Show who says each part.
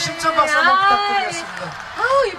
Speaker 1: 심찬 박수 한번 부탁드리겠습니다. 아, 예.